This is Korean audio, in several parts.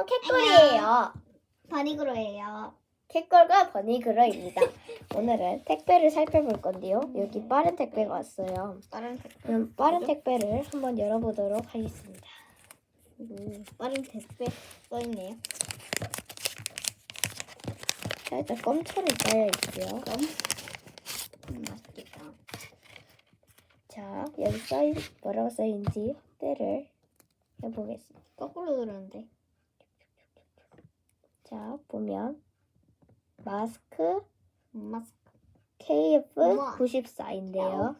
안녕 캣걸이에요. 버니그로예요. 캣걸과 버니그러입니다. 오늘은 택배를 살펴볼 건데요. 여기 빠른 택배가 왔어요. 빠른 그럼 빠른 택배를 한번 열어보도록 하겠습니다. 음, 빠른 택배 써있네요. 살짝 껌처럼 쌓여 있고요. 그럼 음, 맛있겠다. 자 여기 써있 뭐라고 써있는지 확대를 해보겠습니다. 거꾸로 들었는데. 자 보면 마스크 마스크. KF 우와. 94인데요.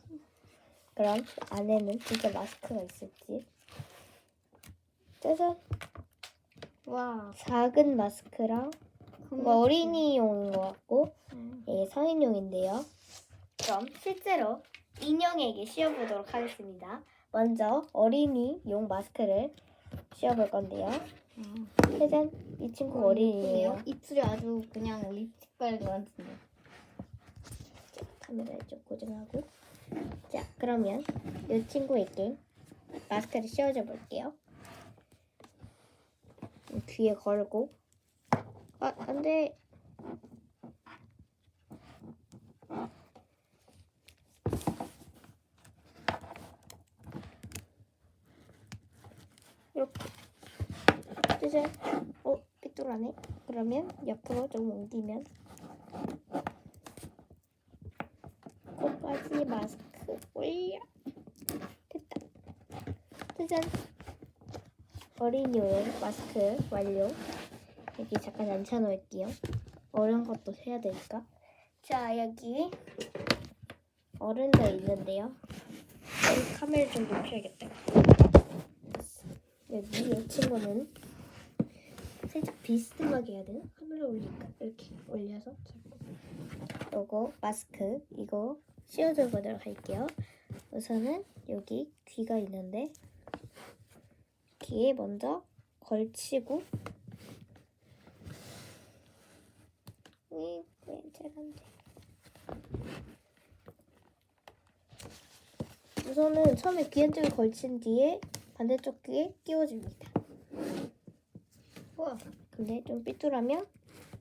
그럼 안에는 진짜 마스크가 있을지. 짜잔! 와. 작은 마스크랑 이거 어린이용인 것 같고 음. 이게 성인용인데요. 그럼 실제로 인형에게 씌워보도록 하겠습니다. 먼저 어린이용 마스크를 씌워볼 건데요. 음. 짜잔! 이 친구 어린이에요. 입술이 아주 그냥 립스틱 바른 것 같은데. 카메라를 좀 고정하고 자 그러면 이 친구에게 마스크를 씌워줘 볼게요 귀에 걸고 아 안 돼 이렇게 짜잔 어 삐뚤하네. 그러면 옆으로 좀 옮기면. 코까지 마스크 올려. 됐다. 짜잔. 어린이용 마스크 완료. 여기 잠깐 앉혀놓을게요. 어려운 것도 해야 되니까. 자 여기 어른들 있는데요. 카메라 좀 높여야겠다. 여기 이 친구는 살짝 비스듬하게 해야 되나? 카메라 올리니까 이렇게 올려서 잡고 요거 마스크 이거 씌워줘 보도록 할게요. 우선은 여기 귀가 있는데 귀에 먼저 걸치고 이 괜찮은데 우선은 처음에 귀 한쪽에 걸친 뒤에 반대쪽 귀에 끼워줍니다. 우와. 근데 좀 삐뚤하면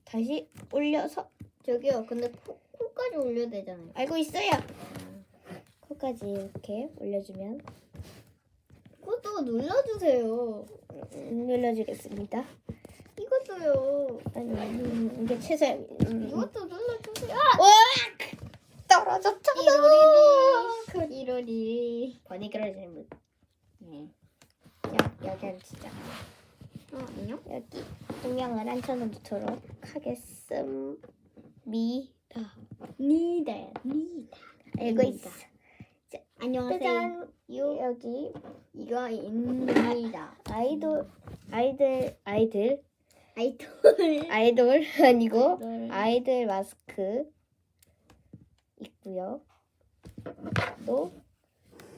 다시 올려서 저기요. 근데 코, 코까지 올려야 되잖아요. 알고 있어요. 코까지 이렇게 올려주면 그것도 눌러주세요. 음, 눌러주겠습니다. 이것도요. 아니 음, 이게 최소한 음, 이것도 눌러주세요. 떨어졌잖아. 이러리. 이러리. 버니그럴 질문. 네. 야 여기 앉히자. 어, 안녕? 여기 동양을 앉혀놓도록 하겠습니다. 니다. 니다. 알고 있어. 안녕하세요. 짜잔. 여기 이거 입니다. 아이돌 아이들 아이들 아이돌. 아이돌 아니고 아이돌. 아이들 마스크 있고요. 또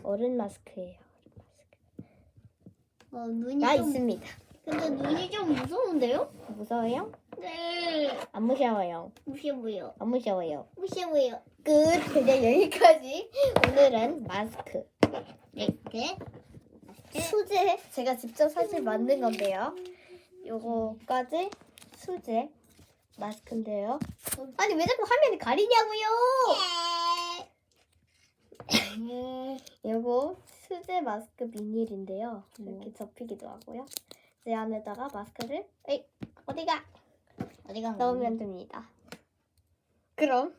어른 마스크예요. 어, 눈이 나 좀. 있습니다. 근데 눈이 좀 무서운데요? 무서워요? 네. 안 무서워요. 무시해 보여. 안 무서워요. 무시해 보여. 끝. 그냥 여기까지. 오늘은 마스크. 네. 네. 수제 제가 직접 사실 만든 건데요. 요거까지 수제 마스크인데요. 아니 왜 자꾸 화면이 가리냐고요? 요거 수제 마스크 비닐인데요. 이렇게 접히기도 하고요. 이 안에다가 마스크를 에이, 어디가 어디가 넣으면 됩니다. 그럼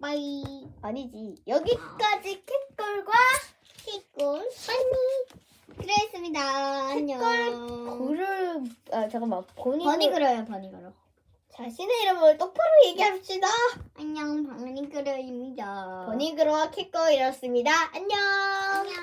빠이. 아니지 여기까지 캣걸과 킥골 빠이. 그랬습니다. 안녕. 고를 아 잠깐만 본인 버니 그려요, 버니 그려. 자신의 이름을 똑바로 얘기합시다. 안녕, 버니 그려입니다. 버니그로와 캣걸이었습니다. 안녕. 안녕.